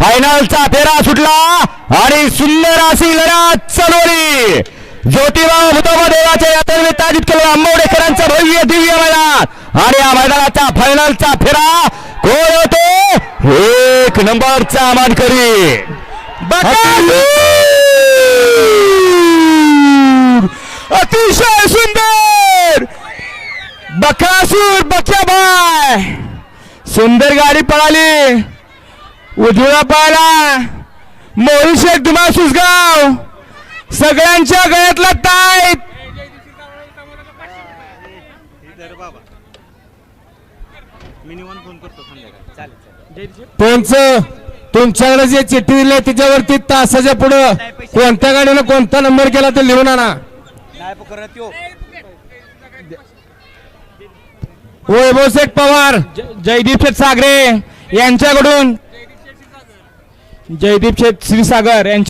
फायनलचा फेरा सुटला आणि सुंदर अशी लढत चालवली. ज्योतिबा भूतोबा देवाच्या यात्रेनिमित्त आयोजित केलेल्या आंबोडेकरांचं भव्य दिव्य मैदान आणि या मैदानाचा फायनलचा फेरा कोण होतो? एक नंबरचा मानकरी. अतिशय सुंदर! बकासूर बक्याबाय सुंदर गाडी पळाली. उजव्या पायला मोहन शेख दुमासूस गाव सगळ्यांच्या गळ्यातला ताईत मी निवांत फोन करतो संध्याकाळी. चालेल पंच तुमच्याकडे जे चिठ्ठी दिली आहे त्याच्यावरती तासाच्या पुढं कोणत्या गाडीनं कोणता नंबर केला ते लिहून आणा. वैभव शेठ पवार जयदीप शेठ सागरे यांच्याकडून जयदीप शेठ श्रीसागर यांच्या